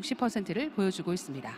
60%를 보여주고 있습니다.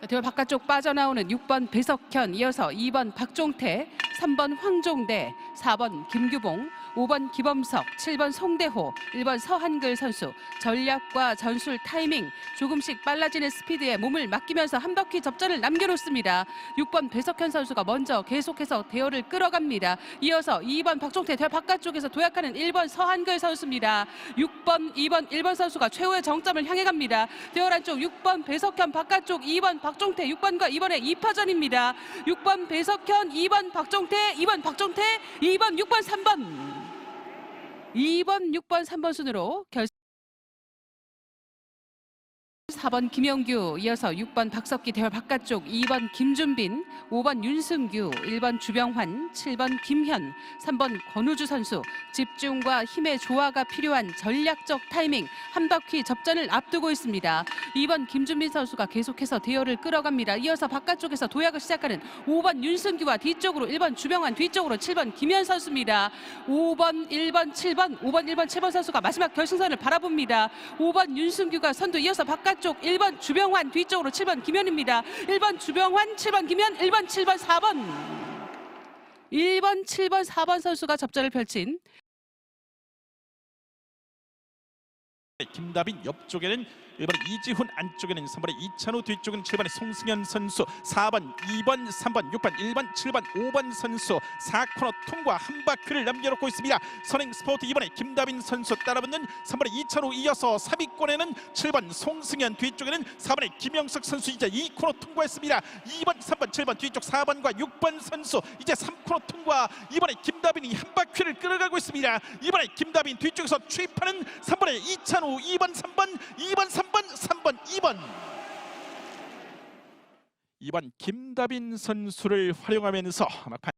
자, 대화 바깥쪽 빠져나오는 6번 배석현, 이어서 2번 박종태, 3번 황종대, 4번 김규봉, 5번 기범석, 7번 송대호, 1번 서한글 선수. 전략과 전술 타이밍, 조금씩 빨라지는 스피드에 몸을 맡기면서 한 바퀴 접전을 남겨놓습니다. 6번 배석현 선수가 먼저 계속해서 대열을 끌어갑니다. 이어서 2번 박종태 대열 바깥쪽에서 도약하는 1번 서한글 선수입니다. 6번, 2번, 1번 선수가 최후의 정점을 향해 갑니다. 대열 안쪽 6번 배석현 바깥쪽 2번 박종태 6번과 2번의 2파전입니다. 6번 배석현, 2번 박종태, 2번 박종태, 2번, 6번, 3번. 2번, 6번, 3번 순으로 결 4번 김영규, 이어서 6번 박석기 대열 바깥쪽, 2번 김준빈, 5번 윤승규, 1번 주병환, 7번 김현, 3번 권우주 선수. 집중과 힘의 조화가 필요한 전략적 타이밍 한 바퀴 접전을 앞두고 있습니다. 2번 김준빈 선수가 계속해서 대열을 끌어갑니다. 이어서 바깥쪽에서 도약을 시작하는 5번 윤승규와 뒤쪽으로 1번 주병환, 뒤쪽으로 7번 김현 선수입니다. 5번, 1번, 7번, 5번, 1번, 7번 선수가 마지막 결승선을 바라봅니다. 5번 윤승규가 선두 이어서 바깥쪽 1번 주병환 뒤쪽으로 7번 김현입니다. 1번 주병환 7번 김현 1번 7번 4번 1번 7번 4번 선수가 접전을 펼친 김다빈 옆쪽에는 1번 이지훈 안쪽에는 3번의 이찬우 뒤쪽은 7번의 송승현 선수 4번 2번 3번 6번 1번 7번 5번 선수. 4코너 통과 한 바퀴를 남겨놓고 있습니다. 선행 스포트 2번의 김다빈 선수 따라붙는 3번의 이찬우 이어서 3위권에는 7번 송승현 뒤쪽에는 4번의 김영석 선수. 이제 2코너 통과했습니다. 2번 3번 7번 뒤쪽 4번과 6번 선수. 이제 3코너 통과. 이번에 김다빈이 한 바퀴를 끌어가고 있습니다. 이번에 김다빈 뒤쪽에서 추입하는 3번의 이찬우 2번 3번 2번 3번 3번 2번. 2번 김다빈 선수를 활용하면서 막판